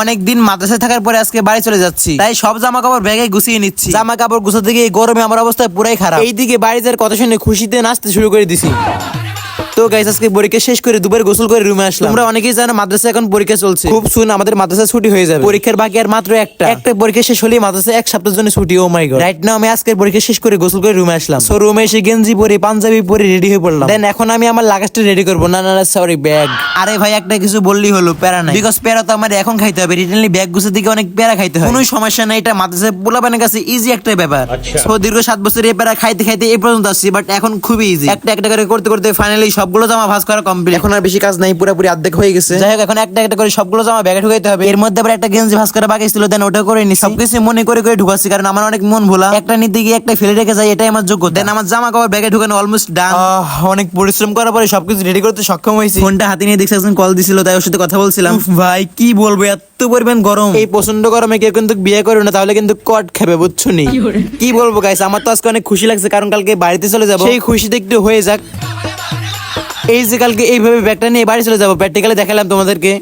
অনেকদিন মাদ্রাসায় থাকার পরে আজকে বাড়ি চলে যাচ্ছি। তাই সব জামা কাপড় ব্যাগে গুছিয়ে নিচ্ছি। জামা কাপড় গুছাতে গিয়ে গরমে আমার অবস্থা পুরাই খারাপ। এইদিকে বাড়িতে কথা শুনে খুশিতে নাচতে শুরু করে দিছি। তো গাইস আজকে পরীক্ষা শেষ করে দুপুরে গোসল করে রুমে আসলাম। তোমরা অনেকেই জানো মাদ্রাসা এখন পরীক্ষা চলছে। খুব সুন আমাদের মাদ্রাসা ছুটি হয়ে যাবে। পরীক্ষার বাকি আর মাত্র একটা। একটা পরীক্ষা শেষ হলেই মাদ্রাসা এক সপ্তাহের জন্য ছুটি ও মাই গড রাইট নাও আমি আজকের পরীক্ষা শেষ করে গোসল করে রুমে আসলাম। সো রুমে এসে গেঞ্জি পরে পাঞ্জাবি পরে রেডি হয়ে পড়লাম। দেন এখন আমি আমার লাগাজটা রেডি করব। না না সরি ব্যাগ আরে ভাই একটা কিছু বললেই হলো প্যারা নাই। বিকজ প্যারা তো আমার এখন খাইতে হবে। রিটেনলি ব্যাগ গুছে দিকে অনেক প্যারা খাইতে হয়। কোনো সমস্যা নাই এটা মাদ্রাসা পোলাপানের কাছে ইজি একটা ব্যাপার। সো দীর্ঘ সাত বছর এই প্যারা খাইতে খাইতে এই পর্যন্ত আসছি বাট এখন খুবই ইজি একটা একটা করে করতে করতে ফাইনালি সবগুলো জামা ভাঁজ করা কমপ্লিট এখন আর বেশি কাজ নাই পুরোপুরি অর্ধেক হয়ে গেছে। যাই হোক এখন একটা একটা করে সবগুলো জামা ব্যাগে ঢুকাইতে হবে। এর মধ্যে আবার একটা গেঞ্জি ভাঁজ করা বাকি ছিল দেন ওটা করে নি সবকিছু মনে করে করে ঢুকাচ্ছি কারণ আমার অনেক মন ভোলা। একটা নিতে গিয়ে একটা ফেলে রেখে যাই এটাই আমার যোগ্য দেন আমার জামা কাপড় ব্যাগে ঢুকানো অলমোস্ট ডান অনেক পরিশ্রম করার পরে সবকিছু রেডি করতে সক্ষম হয়েছি। ফোনটা হাতে নিয়ে দেখছি একজন কল দিছিল তাই ওর সাথে কথা বলছিলাম। ভাই কি বলব এত পরিমাণ গরম। এই প্রচণ্ড গরমে কেউ কিন্তু বিয়ে করে না তাহলে কিন্তু কট খাবে বুঝছ নি? কি বলব গাইস আমার তো আজকে অনেক খুশি লাগছে কারণ কালকে বাড়িতে চলে যাব। সেই খুশিতে একটু হয়ে যাক। এই যে কালকে এইভাবে ব্যাগটা নিয়ে বাড়ি চলে যাব। প্র্যাকটিক্যালি দেখালাম তোমাদেরকে।